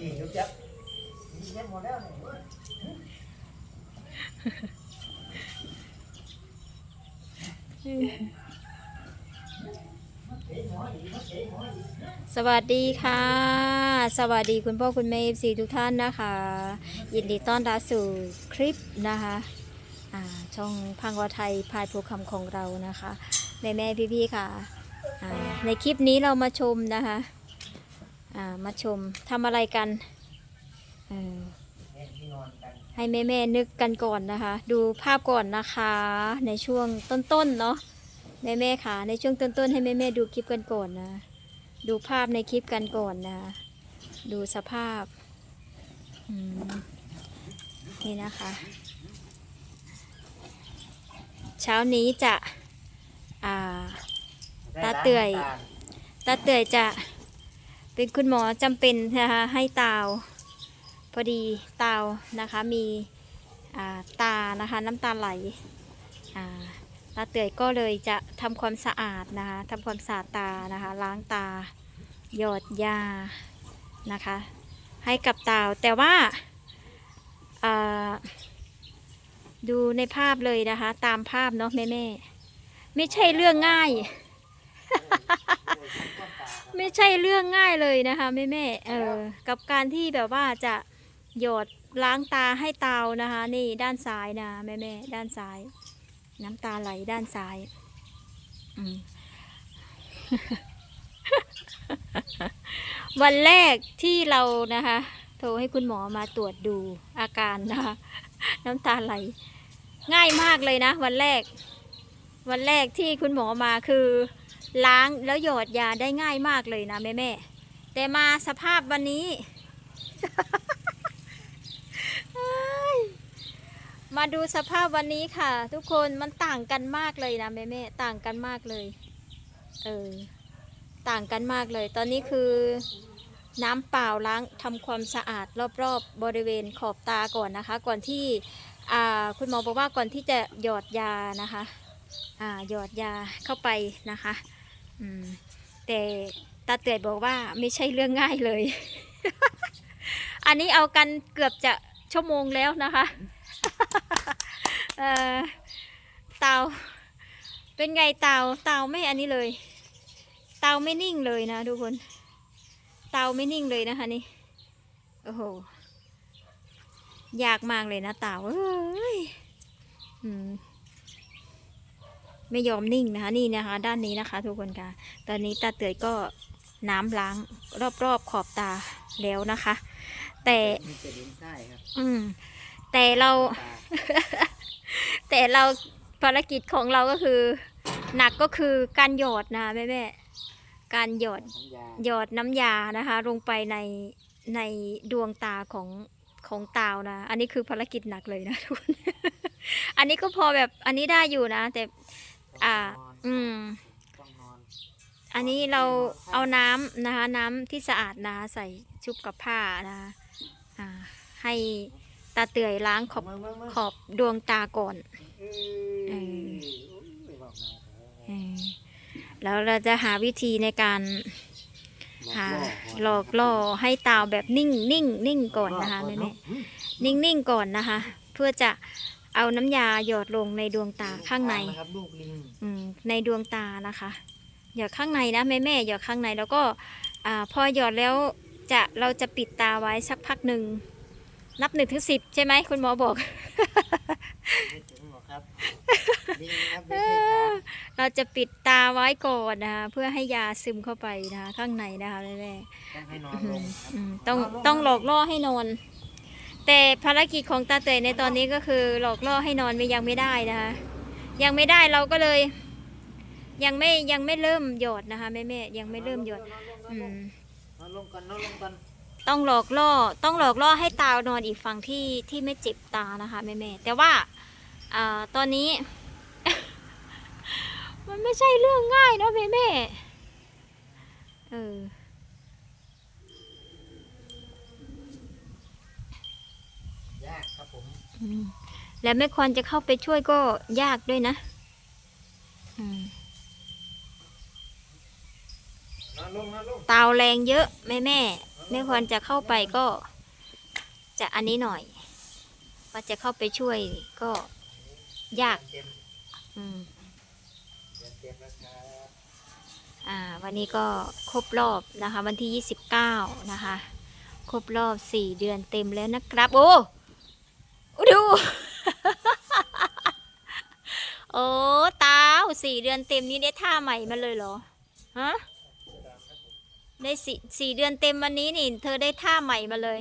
ยิงยุบยับยิงยับหมดแล้วเนี่ยสวัสดีค่ะ สวัสดีคุณพ่อคุณแม่สีทุกท่านนะคะ ยินดีต้อนรับสู่คลิปนะคะช่องพังวาไทยพายภูคำของเรานะคะ แม่แม่พี่พี่ค่ะ ในคลิปนี้เรามาชมนะคะ อ่ามาชมทำอะไรกันเออให้แม่แม่นึกกันก่อนนะคะ ดูภาพก่อนนะคะ ในช่วงต้นๆเนาะแม่แม่ค่ะในช่วงต้นๆให้แม่แม่ดูคลิปกันก่อนนะ ดูภาพในคลิปกันก่อนนะ ดูสภาพนี่นะคะ เช้านี้จะตาเตื่อย ตาเตยจะ เป็นคุณหมอจำเป็นนะคะให้ตาวพอดีตาวนะคะมีาตานะคะน้ำตาไหลาตาเตยก็เลยจะทำความสะอาดนะคะทำความสะอาดตานะคะล้างตาหยอดยานะคะ ให้กับตาวแต่ว่าาดูในภาพเลยนะคะ ตามภาพเนาะแม่แม่ๆไม่ใช่เรื่องง่าย ไม่ใช่เรื่องง่ายเลยนะคะแม่แม่ๆเออกับการที่แบบว่าจะหยดล้างตาให้เตานะคะ นี่ด้านซ้ายนะแม่แม่ๆด้านซ้าย น้ำตาไหลด้านซ้ายอืมวันแรกที่เรานะคะ โทรให้คุณหมอมาตรวจดูอาการนะคะ น้ำตาไหล ง่ายมากเลยนะ วันแรก วันแรกที่คุณหมอมาคือ ล้างแล้วหยอดยาได้ง่ายมากเลยนะแม่แม่แต่มาสภาพวันนี้ มาดูสภาพวันนี้ค่ะ ทุกคนมันต่างกันมากเลยนะแม่แม่ต่างกันมากเลยเออต่างกันมากเลย ตอนนี้คือน้ำเปล่าล้างทำความสะอาดรอบๆบริเวณขอบตาก่อนนะคะ ก่อนที่คุณหมอบอกว่าก่อนที่จะหยอดยานะคะหยอดยาเข้าไปนะคะ แต่ตาเตือยบอกว่าไม่ใช่เรื่องง่ายเลย อันนี้เอากันเกือบจะชั่วโมงแล้วนะคะเอ่อเตาเป็นไงเตาเตาไม่อันนี้เลย เตาไม่นิ่งเลยนะทุกคน เตาไม่นิ่งเลยนะคะนี่โอ้โหยากมากเลยนะเตาเอ้ยอืม ไม่ยอมนิ่งนะคะนี่นะคะ ด้านนี้นะคะ ทุกคนค่ะ ตอนนี้ตาเตยก็น้ำล้างรอบๆขอบตาแล้วนะคะ แต่มีแต่ดินทรายครับอืมแต่เราตาแต่เราภารกิจของเราก็คือ หนักก็คือการหยอดนะแม่แม่ๆการหยอดของยาหยอดน้ำยานะคะ ลงไปในในดวงตาของของตาวนะ อันนี้คือภารกิจหนักเลยนะทุกคน อันนี้ก็พอแบบอันนี้ได้อยู่นะ แต่ อ่า อืม อันนี้เราเอาน้ำนะคะ น้ำที่สะอาดนะใส่ชุบกับผ้านะคะอ่า ให้ตาเตื่อยล้างขอบขอบดวงตาก่อนเออเออแล้วเราจะหาวิธีในการหาหลอกล่อให้ตาวแบบนิ่งนิ่งนิ่งก่อนนะคะแม่แม่นิ่งนิ่งก่อนนะคะ เพื่อจะ เอาน้ำยาหยอดลงในดวงตาข้างในนะครับลูกลิงอืมในดวงตานะคะ หยอดข้างในนะแม่แม่หยอดข้างในแล้วก็อ่าพอหยอดแล้วจะเราจะปิดตาไว้สักพักหนึ่งนับหนึ่งถึงสิบใช่ไหมคุณหมอบอกไม่ถึงหรอกครับลิงครับไม่ใช่ช้างเราจะปิดตาไว้ก่อนนะคะเพื่อให้ยาซึมเข้าไปนะคะข้างในนะคะแม่แม่ต้องให้นอนอืลมงครับอืมต้องต้องหลอกล่อให้นอน แต่ภารกิจของตาเตยในตอนนี้ก็คือหลอกล่อให้นอนไม่ยังไม่ได้นะคะยังไม่ได้เราก็เลย ยังไม่ยังไม่เริ่มหยอดนะคะแม่แม่ยังไม่เริ่มหยอดอืมนอนลงกันนอนลงกันต้องหลอกล่อต้องหลอกล่อให้ตานอนอีกฝั่งที่ที่ไม่เจ็บตานะคะแม่แม่แต่ว่าอ่าตอนนี้ มันไม่ใช่เรื่องง่ายเนาะแม่แม่เออ ยากครับผม อืม และแม่ควรจะเข้าไปช่วยก็ยากด้วยนะอืมนอนลงนอนลงเตาแรงเยอะแม่แม่นอนแม่พรจะเข้าไปก็ จะอันนี้หน่อยว่าจะเข้าไปช่วยก็ยากเต็มอืมเดือนเต็มแล้วครับอ่า วันนี้ก็ครบรอบนะคะ วันที่29นะคะ ครบรอบ4เดือนเต็มแล้วนะครับ โอ้อู้ ดู โอ้ตาวสี่เดือนเต็มนี้ได้ท่าใหม่มาเลยเหรอ ฮะ ได้สี่สี่เดือนเต็มวันนี้นี่ เธอได้ท่าใหม่มาเลย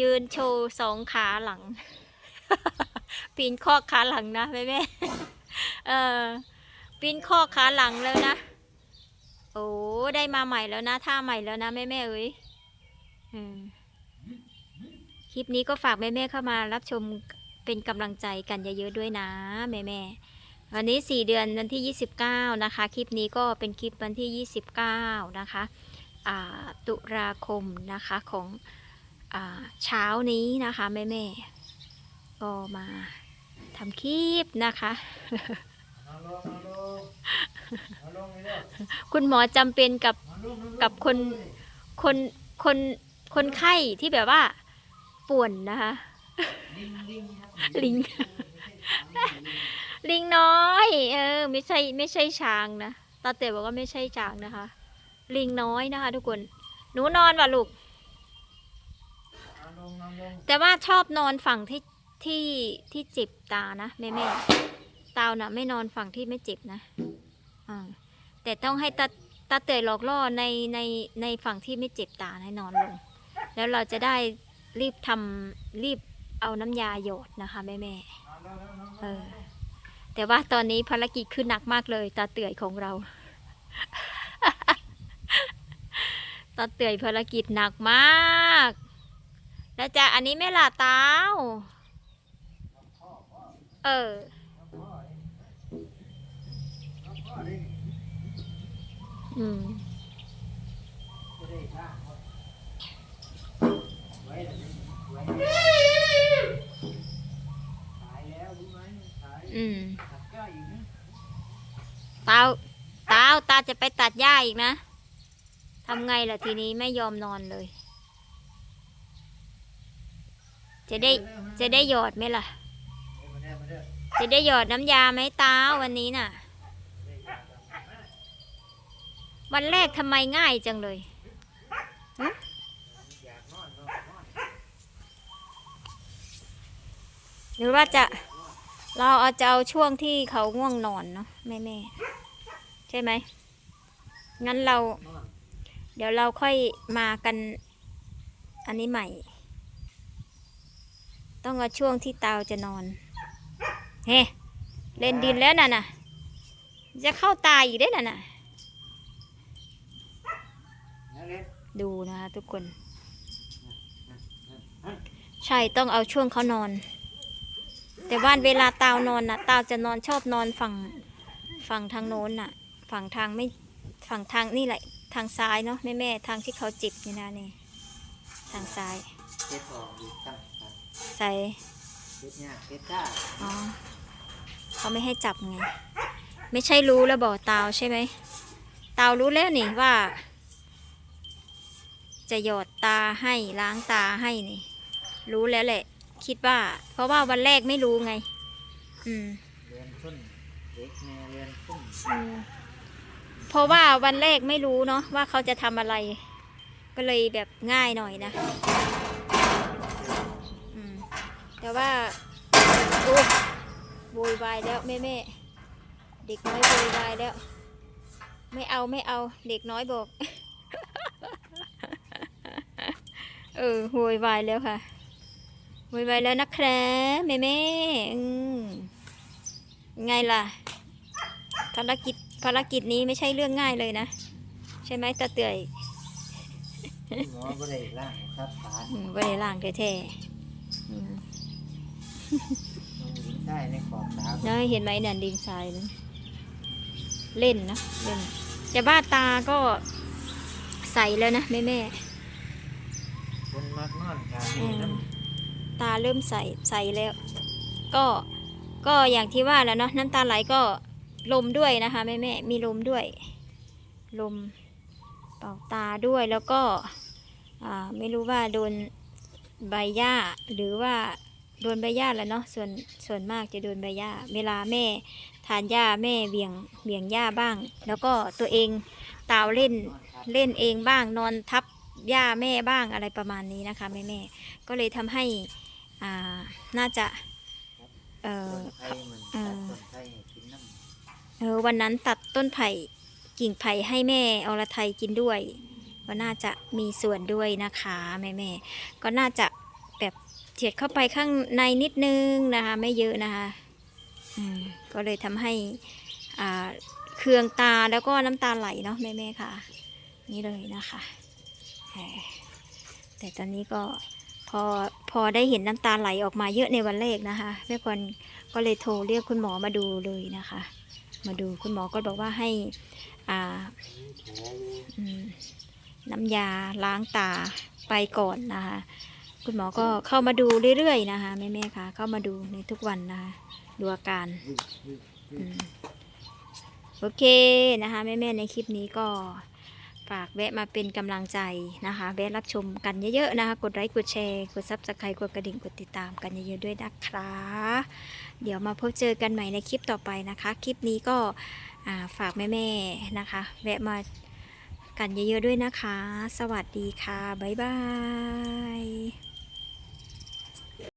ยืนโชว์สองขาหลัง ปีนข้อขาหลังนะแม่แม่เออปีนข้อขาหลังแล้วนะ โอ้ได้มาใหม่แล้วนะท่าใหม่แล้วนะแม่แม่เอ้ยอืม คลิปนี้ก็ฝากแม่แม่ๆเข้ามารับชมเป็นกำลังใจกันเยอะๆด้วยนะแม่แม่ๆวันนี้สี่เดือนวันที่ยี่สิบเก้านะคะ คลิปนี้ก็เป็นคลิปวันที่ยี่สิบเก้านะคะตุลาคมนะคะของอเช้านี้นะคะแม่แม่ๆก็มาทำคลิปนะคะคุณหมอจำเป็นกับกับคนคนคนคนไข้ที่แบบว่า ป่วนนะคะลิงลิงครับลิง ลิงน้อย เออ ไม่ใช่ไม่ใช่ช้างนะตาเต๋บอกว่าไม่ใช่ช้างนะคะ ลิงน้อยนะคะ ทุกคน หนูนอนว่ะลูกเอาลงเอาลงแต่ว่าชอบนอนฝั่งที่ที่ที่เจ็บตานะแม่แม่ตาวน่ะ ไม่นอนฝั่งที่ไม่เจ็บนะอ่าแต่ต้องให้ตาตาเตยหลอกล่อในในในฝั่งที่ไม่เจ็บตาให้นอนลง แล้วเราจะได้ รีบทำรีบเอาน้ำยาหยดนะคะแม่แม่เออแต่ว่าตอนนี้ภารกิจคือหนักมากเลย ตาเตื่อยของเรา ตาเตื่อยภารกิจหนักมาก แล้วจะอันนี้ไม่ล่ะตาวเออออืม อืมตาตาตาตาจะไปตัดหญ้าอีกนะทำไงล่ะทีนี้ไม่ยอมนอนเลย จะได้จะได้หยอดไหมล่ะ จะได้หยอดน้ำยาไหมตาวันนี้น่ะ วันแรกทำไมง่ายจังเลยอยากนอนนอนนอน ห รือว่าจะเราเอาจะเอาช่วงที่เขาง่วงนอนเนาะแม่แม่ใช่ไหมงั้นเรา เดี๋ยวเราค่อยมากัน อันนี้ใหม่ ต้องเอาช่วงที่เตาจะนอน เฮ้เล่นดินแล้วน่ะน่ะ จะเข้าตายอีกได้น่ะน่ะดูนะคะทุกคน ใช่ต้องเอาช่วงเขานอน แต่ว่าเวลาตาวนอนน่ะตาวจะนอนชอบนอนฝั่งฝั่งทางโน้นน่ะ ฝั่งทางไม่ฝั่งทางนี่แหละ ทางซ้ายเนาะแม่แม่ๆทางที่เขาจิบนี่นะนี่ทางซ้ายเก็บออกอีกตั้งตั้งใส่เก็บเนี่ยเก็บก้าอ๋อเขาไม่ให้จับไงไม่ใช่รู้แล้วบอกตาวใช่ไหมตาวรู้แล้วนี่ว่า จะหยอดตาให้ล้างตาให้นี่ รู้แล้วแหละ คิดว่า เพราะว่าวันแรกไม่รู้ไง อืมเรียนขึ้นเด็กแม่เรียนขึ้นอืมเพราะว่าวันแรกไม่รู้เนาะว่าเขาจะทำอะไร ก็เลยแบบง่ายหน่อยนะอืมแต่ว่าโอ้โวยวายแล้วแม่แม่เด็กน้อยโวยวายแล้ว ไม่เอาไม่เอา เด็กน้อยบอก เออโวยวายแล้วค่ะ โวยวายแล้วนะครับแม่แม่อืมไงล่ะ ภารกิจภารกิจนี้ไม่ใช่เรื่องง่ายเลยนะ ใช่ไหมตาเตื่อยหมอก็ได้ร่างครับฐานอืมไว้ในล่างแท้ๆอืมต้องยิงได้ในขอบตาแล้วเห็นไหมเนี่ยดินทรายนั้นเล่นนะเล่นแต่บ้าตาก็ใสแล้วนะแม่แม่คนมักนอนกลางอืนี่มน้ ตาเริ่มใสใสแล้ว ก็ก็อย่างที่ว่าแล้วเนาะน้ำตาไหลก็ลมด้วยนะคะแม่แม่มีลมด้วย ลมเป่าตาด้วยแล้วก็อ่าไม่รู้ว่าโดนใบหญ้าหรือว่าโดนใบหญ้าแล้วเนาะส่วนส่วนมากจะโดนใบหญ้าเวลาแม่ทานหญ้าแม่เบี่ยงเบี่ยงหญ้าบ้าง แล้วก็ตัวเองตาวเล่นเล่นเองบ้างนอนทับย่าแม่บ้างอะไรประมาณนี้นะคะแม่แม่ก็เลยทำให้ อ่าน่าจะเอต้อนไผ่มันเอตัดอต้นไผ่ให้กินน้ำเออวันนั้นตัดต้นไผ่กิ่งไผ่ให้แม่อรไทยกินด้วย ก็น่าจะมีส่วนด้วยนะคะแม่แม่ๆก็น่าจะแบบเฉียดเข้าไปข้างในนิดนึงนะคะ ไม่เยอะนะคะอืมก็เลยทำให้อ่าเคืองตาแล้วก็น้ำตาไหลเนาะแม่แม่ๆค่ะ นี่เลยนะคะเออแต่ตอนนี้ก็ พอพอได้เห็นน้ำตาไหลออกมาเยอะในวันแรกนะคะแม่ควรก็เลยโทรเรียกคุณหมอมาดูเลยนะคะ มาดูคุณหมอก็บอกว่าให้อ่าน้ำยาล้างตาไปก่อนนะคะ คุณหมอก็เข้ามาดูเรื่อยๆนะคะแม่ๆค่ะ เข้ามาดูในทุกวันนะคะดูอาการอโอเคนะคะแม่ๆในคลิปนี้ก็ ฝากแวะมาเป็นกำลังใจนะคะ แวะรับชมกันเยอะๆนะคะ กดไลค์กดแชร์กดซับสไครต์กดกระดิ่งกดติดตามกันเยอะๆด้วยนะคะ เดี๋ยวมาพบเจอกันใหม่ในคลิปต่อไปนะคะ คลิปนี้ก็ฝากแม่ๆนะคะ แวะมากันเยอะๆด้วยนะคะ สวัสดีค่ะ บ๊ายบาย